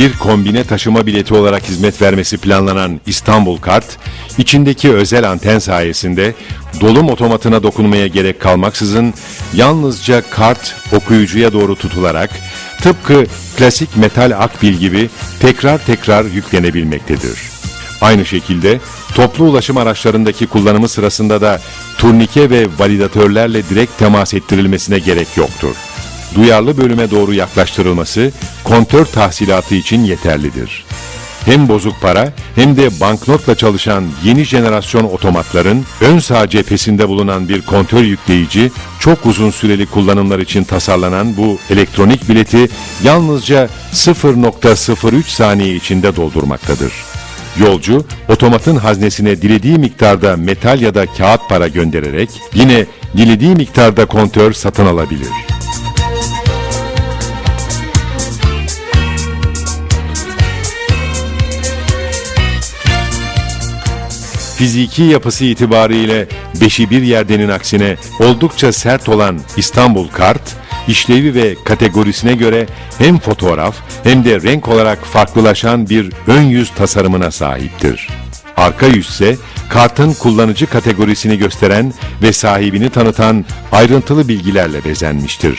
bir kombine taşıma bileti olarak hizmet vermesi planlanan İstanbul Kart, içindeki özel anten sayesinde dolum otomatına dokunmaya gerek kalmaksızın yalnızca kart okuyucuya doğru tutularak tıpkı klasik metal akbil gibi tekrar tekrar yüklenebilmektedir. Aynı şekilde toplu ulaşım araçlarındaki kullanımı sırasında da turnike ve validatörlerle direkt temas ettirilmesine gerek yoktur. Duyarlı bölüme doğru yaklaştırılması kontör tahsilatı için yeterlidir. Hem bozuk para hem de banknotla çalışan yeni jenerasyon otomatların ön sağ cephesinde bulunan bir kontör yükleyici çok uzun süreli kullanımlar için tasarlanan bu elektronik bileti yalnızca 0.03 saniye içinde doldurmaktadır. Yolcu, otomatın haznesine dilediği miktarda metal ya da kağıt para göndererek yine dilediği miktarda kontör satın alabilir. Fiziki yapısı itibariyle beşi bir yerdenin aksine oldukça sert olan İstanbul Kart, işlevi ve kategorisine göre hem fotoğraf hem de renk olarak farklılaşan bir ön yüz tasarımına sahiptir. Arka yüz ise kartın kullanıcı kategorisini gösteren ve sahibini tanıtan ayrıntılı bilgilerle bezenmiştir.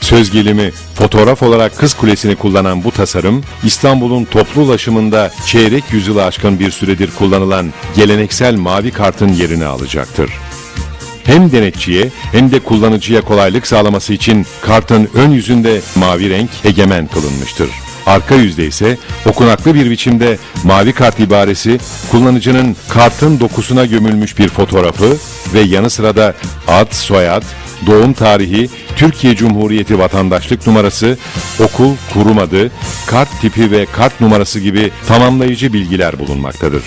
Söz gelimi fotoğraf olarak Kız Kulesi'ni kullanan bu tasarım, İstanbul'un toplu ulaşımında çeyrek yüzyılı aşkın bir süredir kullanılan geleneksel mavi kartın yerini alacaktır. Hem denetçiye hem de kullanıcıya kolaylık sağlaması için kartın ön yüzünde mavi renk egemen kılınmıştır. Arka yüzde ise okunaklı bir biçimde mavi kart ibaresi kullanıcının kartın dokusuna gömülmüş bir fotoğrafı ve yanı sıra da ad, soyad, doğum tarihi, Türkiye Cumhuriyeti vatandaşlık numarası, okul, kurum adı, kart tipi ve kart numarası gibi tamamlayıcı bilgiler bulunmaktadır.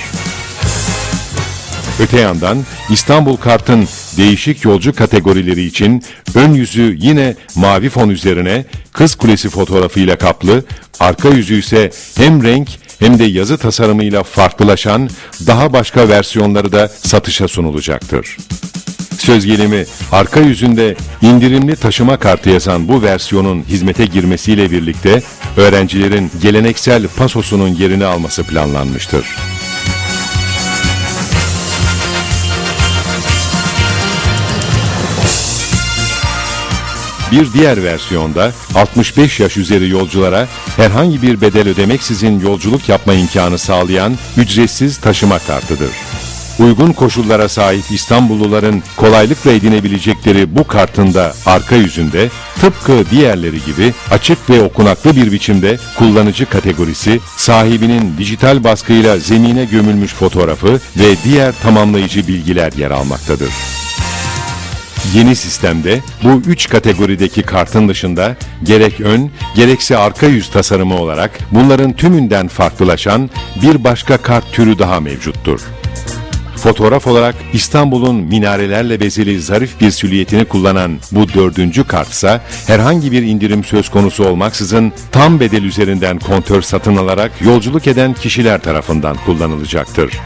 Öte yandan İstanbul Kart'ın değişik yolcu kategorileri için ön yüzü yine mavi fon üzerine Kız Kulesi fotoğrafıyla kaplı, arka yüzü ise hem renk hem de yazı tasarımıyla farklılaşan daha başka versiyonları da satışa sunulacaktır. Söz gelimi arka yüzünde indirimli taşıma kartı yazan bu versiyonun hizmete girmesiyle birlikte öğrencilerin geleneksel pasosunun yerini alması planlanmıştır. Bir diğer versiyonda 65 yaş üzeri yolculara herhangi bir bedel ödemeksizin yolculuk yapma imkanı sağlayan ücretsiz taşıma kartıdır. Uygun koşullara sahip İstanbulluların kolaylıkla edinebilecekleri bu kartın da arka yüzünde tıpkı diğerleri gibi açık ve okunaklı bir biçimde kullanıcı kategorisi, sahibinin dijital baskıyla zemine gömülmüş fotoğrafı ve diğer tamamlayıcı bilgiler yer almaktadır. Yeni sistemde bu üç kategorideki kartın dışında gerek ön gerekse arka yüz tasarımı olarak bunların tümünden farklılaşan bir başka kart türü daha mevcuttur. Fotoğraf olarak İstanbul'un minarelerle bezeli zarif bir silüetini kullanan bu dördüncü kartsa herhangi bir indirim söz konusu olmaksızın tam bedel üzerinden kontör satın alarak yolculuk eden kişiler tarafından kullanılacaktır.